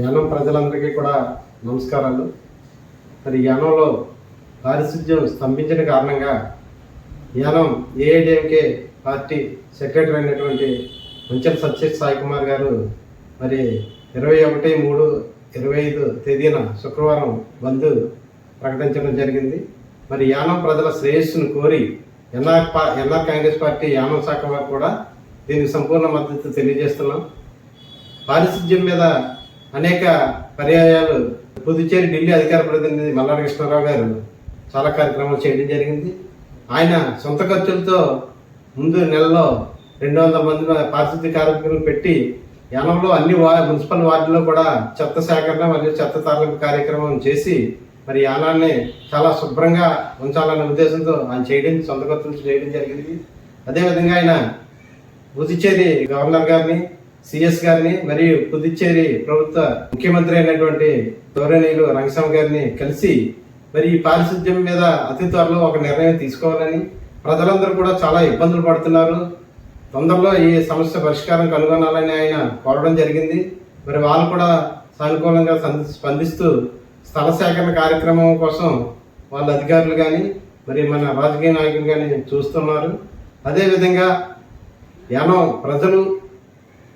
యానం ప్రజలందరికీ కూడా నమస్కారాలు. మరి యానంలో పారిశుద్ధ్యం స్తంభించిన కారణంగా యానం ఏఐడిఎంకే పార్టీ సెక్రటరీ అయినటువంటి మంచం సత్య సాయి కుమార్ గారు మరి ఇరవై ఒకటి మూడు ఇరవై ఐదు తేదీన శుక్రవారం బంద్ ప్రకటించడం జరిగింది. మరి యానం ప్రజల శ్రేయస్సును కోరి ఎన్ఆర్ పా ఎన్ఆర్ కాంగ్రెస్ పార్టీ యానం శాఖ వారు కూడా దీనికి సంపూర్ణ మద్దతు తెలియజేస్తున్నాం. పారిశుద్ధ్యం మీద అనేక పర్యాయాలు. పుదుచ్చేరి ఢిల్లీ అధికార ప్రతినిధి మల్లాడి కృష్ణారావు గారు చాలా కార్యక్రమాలు చేయడం జరిగింది. ఆయన సొంత ఖర్చులతో ముందు నెలలో రెండు వందల మంది పారిశుద్ధ్య కార్మికులను పెట్టి యానంలో అన్ని వా మున్సిపల్ వార్డుల్లో కూడా చెత్త సేకరణ మరియు చెత్త తరలింపు కార్యక్రమం చేసి మరి యానాన్ని చాలా శుభ్రంగా ఉంచాలనే ఉద్దేశంతో ఆయన చేయడం సొంత ఖర్చులతో చేయడం జరిగింది. అదేవిధంగా ఆయన పుదుచ్చేరి గవర్నర్ గారిని సిఎస్ గారిని మరియు పుదుచ్చేరి ప్రభుత్వ ముఖ్యమంత్రి అయినటువంటి గౌరవనీయులు రంగస్వామి గారిని కలిసి మరి ఈ పారిశుద్ధ్యం మీద అతి త్వరలో ఒక నిర్ణయం తీసుకోవాలని ప్రజలందరూ కూడా చాలా ఇబ్బందులు పడుతున్నారు. తొందరలో ఈ సమస్య పరిష్కారం కనుగొనాలని ఆయన కోరడం జరిగింది. మరి వాళ్ళు కూడా సానుకూలంగా స్పందిస్తూ స్థల సేకరణ కార్యక్రమం కోసం వాళ్ళ అధికారులు కానీ మరి మన రాజకీయ నాయకులు కానీ చూస్తున్నారు. అదేవిధంగా యానం ప్రజలు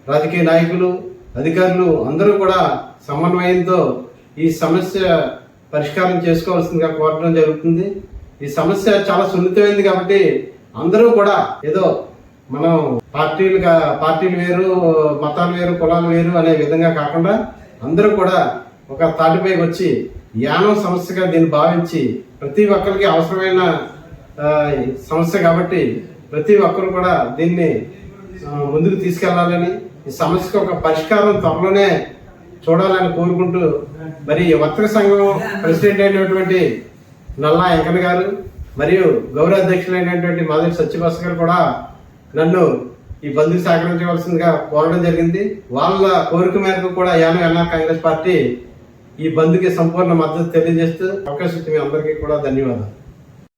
రాజకీయ నాయకులు అధికారులు అందరూ కూడా సమన్వయంతో ఈ సమస్య పరిష్కారం చేసుకోవాల్సిందిగా కోరడం జరుగుతుంది. ఈ సమస్య చాలా సున్నితమైంది కాబట్టి అందరూ కూడా ఏదో మనం పార్టీలుగా పార్టీలు వేరు మతాలు వేరు కులాలు వేరు అనే విధంగా కాకుండా అందరూ కూడా ఒక తాటిపైకి వచ్చి యానం సమస్యగా దీన్ని భావించి ప్రతి ఒక్కరికి అవసరమైన సమస్య కాబట్టి ప్రతి ఒక్కరు కూడా దీన్ని ముందుకు తీసుకెళ్ళాలని ఈ సమస్యకు ఒక పరిష్కారం త్వరలోనే చూడాలని కోరుకుంటూ మరి ఈ వర్తక సంఘం ప్రెసిడెంట్ అయినటువంటి నల్లా వెంకన్న గారు మరియు గౌరవ అధ్యక్షులైనటువంటి మాధవి సత్యభాస్ గారు కూడా నన్ను ఈ బంధుకు సహకరించవలసిందిగా కోరడం జరిగింది. వాళ్ళ కోరిక మేరకు కూడా యాను ఎన్ఆర్ కాంగ్రెస్ పార్టీ ఈ బంధుకి సంపూర్ణ మద్దతు తెలియజేస్తూ అవకాశం మీ అందరికీ కూడా ధన్యవాదాలు.